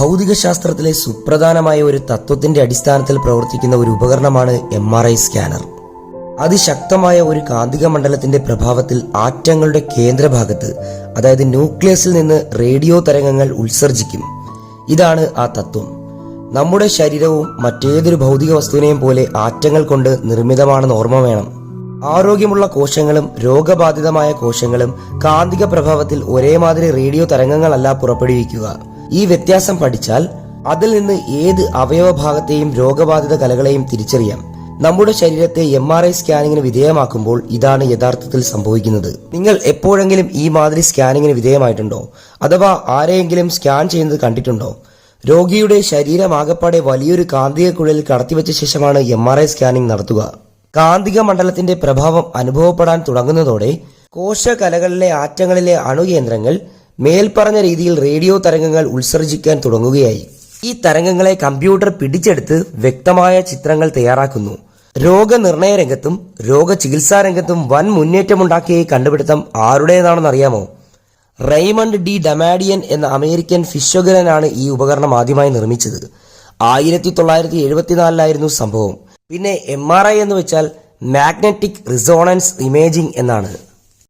ഭൗതികശാസ്ത്രത്തിലെ സുപ്രധാനമായ ഒരു തത്വത്തിന്റെ അടിസ്ഥാനത്തിൽ പ്രവർത്തിക്കുന്ന ഒരു ഉപകരണമാണ് എം ആർ ഐ സ്കാനർ അതിശക്തമായ ഒരു കാന്തിക മണ്ഡലത്തിന്റെ പ്രഭാവത്തിൽ ആറ്റങ്ങളുടെ കേന്ദ്രഭാഗത്ത് അതായത് ന്യൂക്ലിയസിൽ നിന്ന് റേഡിയോ തരംഗങ്ങൾ ഉത്സർജിക്കും. ഇതാണ് ആ തത്വം. നമ്മുടെ ശരീരവും മറ്റേതൊരു ഭൗതിക വസ്തുവിനെയും പോലെ ആറ്റങ്ങൾ കൊണ്ട് നിർമ്മിതമാണെന്ന് ഓർമ്മ വേണം. ആരോഗ്യമുള്ള കോശങ്ങളും രോഗബാധിതമായ കോശങ്ങളും കാന്തിക പ്രഭാവത്തിൽ ഒരേമാതിരി റേഡിയോ തരംഗങ്ങളല്ല പുറപ്പെടുവിക്കുക. ഈ വ്യത്യാസം പഠിച്ചാൽ അതിൽ നിന്ന് ഏത് അവയവഭാഗത്തെയും രോഗബാധിത കലകളെയും തിരിച്ചറിയാം. നമ്മുടെ ശരീരത്തെ എം ആർ ഐ സ്കാനിങ്ങിന് വിധേയമാക്കുമ്പോൾ ഇതാണ് യഥാർത്ഥത്തിൽ സംഭവിക്കുന്നത്. നിങ്ങൾ എപ്പോഴെങ്കിലും ഈ മാതിരി സ്കാനിങ്ങിന് വിധേയമായിട്ടുണ്ടോ? അഥവാ ആരെയെങ്കിലും സ്കാൻ ചെയ്യുന്നത് കണ്ടിട്ടുണ്ടോ? രോഗിയുടെ ശരീരമാകപ്പാടെ വലിയൊരു കാന്തിക കുഴലിൽ കടത്തിവെച്ച ശേഷമാണ് എം ആർ ഐ സ്കാനിംഗ് നടത്തുക. കാന്തിക മണ്ഡലത്തിന്റെ പ്രഭാവം അനുഭവപ്പെടാൻ തുടങ്ങുന്നതോടെ കോശകലകളിലെ ആറ്റങ്ങളിലെ അണുകേന്ദ്രങ്ങൾ മേൽപ്പറഞ്ഞ രീതിയിൽ റേഡിയോ തരംഗങ്ങൾ ഉത്സർജിക്കാൻ തുടങ്ങുകയായി. ഈ തരംഗങ്ങളെ കമ്പ്യൂട്ടർ പിടിച്ചെടുത്ത് വ്യക്തമായ ചിത്രങ്ങൾ തയ്യാറാക്കുന്നു. രോഗനിർണയ രംഗത്തും രോഗചികിത്സാ രംഗത്തും വൻ മുന്നേറ്റമുണ്ടാക്കിയ ഈ കണ്ടുപിടുത്തം ആരുടേതാണെന്ന് അറിയാമോ റെയ്മണ്ട് ഡി ഡമാഡിയൻ എന്ന അമേരിക്കൻ ഫിഷോഗരനാണ് ഈ ഉപകരണം ആദ്യമായി നിർമ്മിച്ചത്. ആയിരത്തി തൊള്ളായിരത്തി എഴുപത്തിനാലിലായിരുന്നു സംഭവം. പിന്നെ എം ആർ ഐ എന്ന് വെച്ചാൽ മാഗ്നറ്റിക് റിസോണൻസ് ഇമേജിംഗ് എന്നാണ്.